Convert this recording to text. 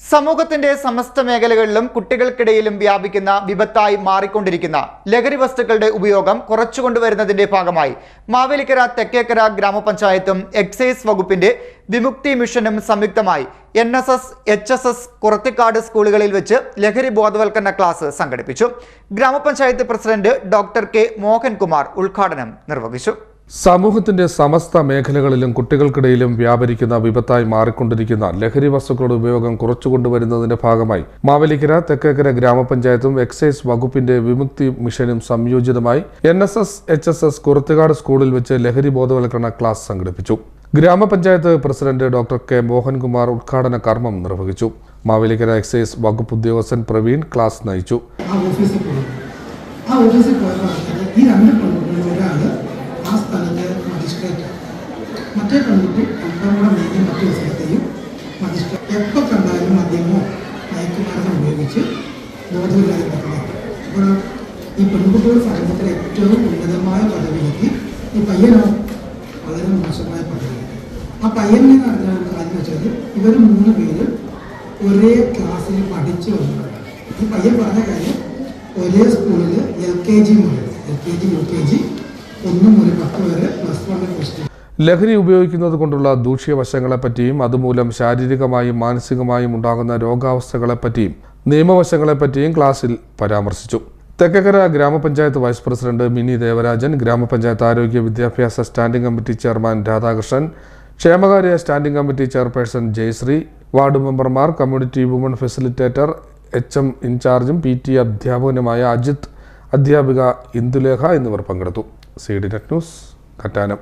സമൂഹത്തിന്റെ സമസ്ത മേഖലകളിലും കുട്ടികൾക്കിടയിലും വ്യാപിക്കുന്ന വിപത്തായി മാറിക്കൊണ്ടിരിക്കുന്ന ലഹരി വസ്തുക്കളുടെ ഉപയോഗം കുറച്ചുകൊണ്ടുവരുന്നതിന്റെ ഭാഗമായി മാവേലിക്കര തെക്കേക്കര ഗ്രാമപഞ്ചായത്തും എക്സൈസ് വകുപ്പിന്റെ വിമുക്തി മിഷനും സംയുക്തമായി N S S H S S Kurathikad സ്കൂളുകളിൽ വെച്ച് ലഹരി ബോധവൽക്കരണ ക്ലാസ് സംഘടിപ്പിച്ചു. ഗ്രാമപഞ്ചായത്ത് പ്രസിഡന്റ് ഡോക്ടർ കെ മോഹൻകുമാർ ഉദ്ഘാടനം നിർവഹിച്ചു. സമൂഹത്തിന്റെ സമസ്ത മേഖലകളിലും കുട്ടികൾക്കിടയിലും വ്യാപരിക്കുന്ന വിപത്തായി മാറിക്കൊണ്ടിരിക്കുന്ന ലഹരി വസ്തുക്കളുടെ ഉപയോഗം കുറച്ചുകൊണ്ടുവരുന്നതിന്റെ ഭാഗമായി മാവേലിക്കര തെക്കേക്കര ഗ്രാമപഞ്ചായത്തും എക്സൈസ് വകുപ്പിന്റെ വിമുക്തി മിഷനും സംയോജിതമായി N S S H S S Kuruthukad സ്കൂളിൽ വെച്ച് ലഹരി ബോധവൽക്കരണ ക്ലാസ് സംഘടിപ്പിച്ചു. ഗ്രാമപഞ്ചായത്ത് പ്രസിഡന്റ് ഡോക്ടർ കെ. മോഹൻകുമാർ ഉദ്ഘാടന കർമ്മം നിർവഹിച്ചു. മാവേലിക്കര എക്സൈസ് വകുപ്പ് ഉദ്യോഗസ്ഥൻ പ്രവീൺ ക്ലാസ് നയിച്ചു. മജിസ്ട്രേറ്റ് മറ്റേ പെൺകുട്ടി കൂടെ നീങ്ങി മറ്റൊരു സ്ഥലത്തെയും മജിസ്ട്രേറ്റ് എപ്പോൾ കണ്ടാലും മദ്യമോ മയക്കുമരുന്നോ ഉപയോഗിച്ച് ബോധമില്ലാതെ കിടക്കുന്നത് അപ്പോൾ ഈ പെൺകുട്ടിയുടെ സമൂഹത്തിൽ ഏറ്റവും ഉന്നതമായ പദവിയിലെത്തി ഈ പയ്യനോ വളരെ മോശമായ പദവിയിലെത്തി ആ പയ്യനെ അറിഞ്ഞ കാര്യം വെച്ചാൽ ഇവർ മൂന്ന് പേര് ഒരേ ക്ലാസ്സിൽ പഠിച്ചു വന്നിട്ടുണ്ട്. ഈ പയ്യൻ പറഞ്ഞ കാര്യം ഒരേ സ്കൂളിൽ എൽ കെ ജി മുതൽ L K G U K G ഒന്ന് മുതൽ പത്ത് വരെ ലഹരി ഉപയോഗിക്കുന്നത് കൊണ്ടുള്ള ദൂഷ്യവശങ്ങളെപ്പറ്റിയും അതുമൂലം ശാരീരികമായും മാനസികമായും ഉണ്ടാകുന്ന രോഗാവസ്ഥകളെപ്പറ്റിയും നിയമവശങ്ങളെപ്പറ്റിയും ക്ലാസ്സിൽ പരാമർശിച്ചു. തെക്കക്കര ഗ്രാമപഞ്ചായത്ത് വൈസ് പ്രസിഡന്റ് മിനി ദേവരാജൻ ഗ്രാമപഞ്ചായത്ത് ആരോഗ്യ വിദ്യാഭ്യാസ സ്റ്റാൻഡിംഗ് കമ്മിറ്റി ചെയർമാൻ രാധാകൃഷ്ണൻ ക്ഷേമകാര്യ standing committee chairperson Jayashree ward മെമ്പർമാർ community woman facilitator H M ഇൻചാർജും P T അധ്യാപകനുമായ അജിത് അധ്യാപിക ഇന്ദുലേഖ എന്നിവർ പങ്കെടുത്തു. C D net news Kattanam.